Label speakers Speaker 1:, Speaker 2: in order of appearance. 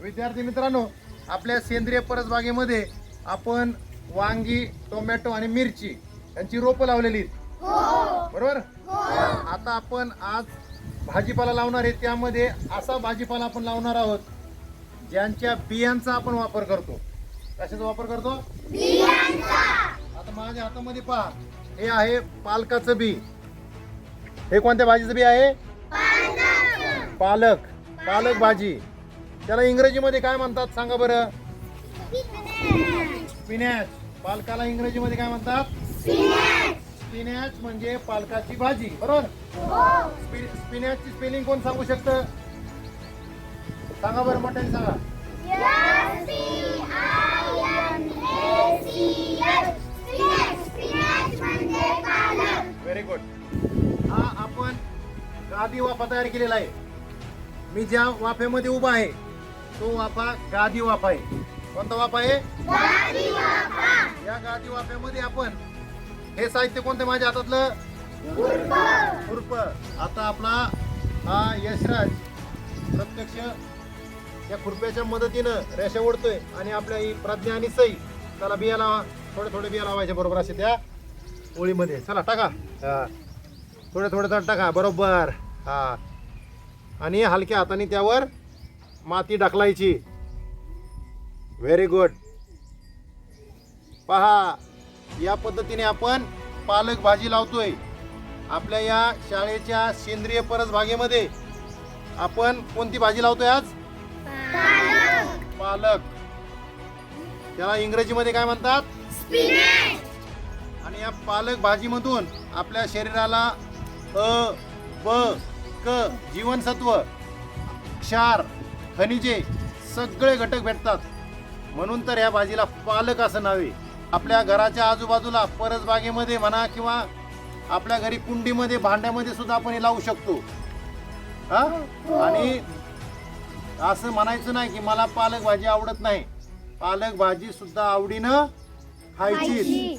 Speaker 1: विद्यार्थी मित्रांनो आपल्या सेंद्रिय परसबागेमध्ये आपण वांगी टोमॅटो आणि मिरची यांची रोपं लावलेली आहेत. बरोबर? आता आपण आज भाजीपाला लावणार आहे. त्यामध्ये असा भाजीपाला आपण लावणार आहोत ज्यांच्या बियांचा आपण वापर करतो. कशाचा वापर करतो? आता माझ्या हातामध्ये पहा हे आहे पालकाचं बी. हे कोणत्या भाजीचं बी आहे? पालक. पालक भाजी. त्याला इंग्रजीमध्ये काय म्हणतात? सांगा बरं. स्पिनॅच पालकाला इंग्रजीमध्ये काय म्हणतात? स्पिनॅच म्हणजे पालकाची भाजी. बरोबर? स्पि- स्पिनॅचची स्पेलिंग कोण सांगू शकतं? सांगा बरं मोठ्याने सांगा. व्हेरी गुड हा आपण गादी वाफा तयार केलेला आहे. मी ज्या वाफेमध्ये उभा आहे तो वाफा गादी वाफा आहे. कोणता वाफा आहे? या गादी वाफ्यामध्ये आपण हे साहित्य कोणतं माझ्या हातातलं? खुरप आता आपला हा यशराज प्रत्यक्ष या खुरप्याच्या मदतीनं रेषा ओढतोय आणि आपल्या ही प्रज्ञा आणि सई त्याला बिया लावा. थोडे थोडे बिया लावायचे बरोबर असे त्या ओळीमध्ये. चला टाका. हा. थोडे थोडे थोडे टाका बरोबर. हा. आणि हलक्या हाताने त्यावर माती ढकलायची. व्हेरी गुड पहा या पद्धतीने आपण पालक भाजी लावतोय. आपल्या या शाळेच्या सेंद्रिय परस भागेमध्ये आपण कोणती भाजी लावतोय आज? पालक. त्याला इंग्रजीमध्ये काय म्हणतात? आणि या पालक भाजीमधून आपल्या शरीराला अ ब क जीवनसत्व क्षार खनिजे सगळे घटक भेटतात. म्हणून तर या भाजीला पालक असं नव्हे आपल्या घराच्या आजूबाजूला परसबागेमध्ये म्हणा किंवा आपल्या घरी कुंडीमध्ये भांड्यामध्ये सुद्धा आपण हे लावू शकतो. हा? आणि असं म्हणायचं नाही की मला पालक भाजी आवडत नाही. पालक भाजी सुद्धा आवडीनं खायची.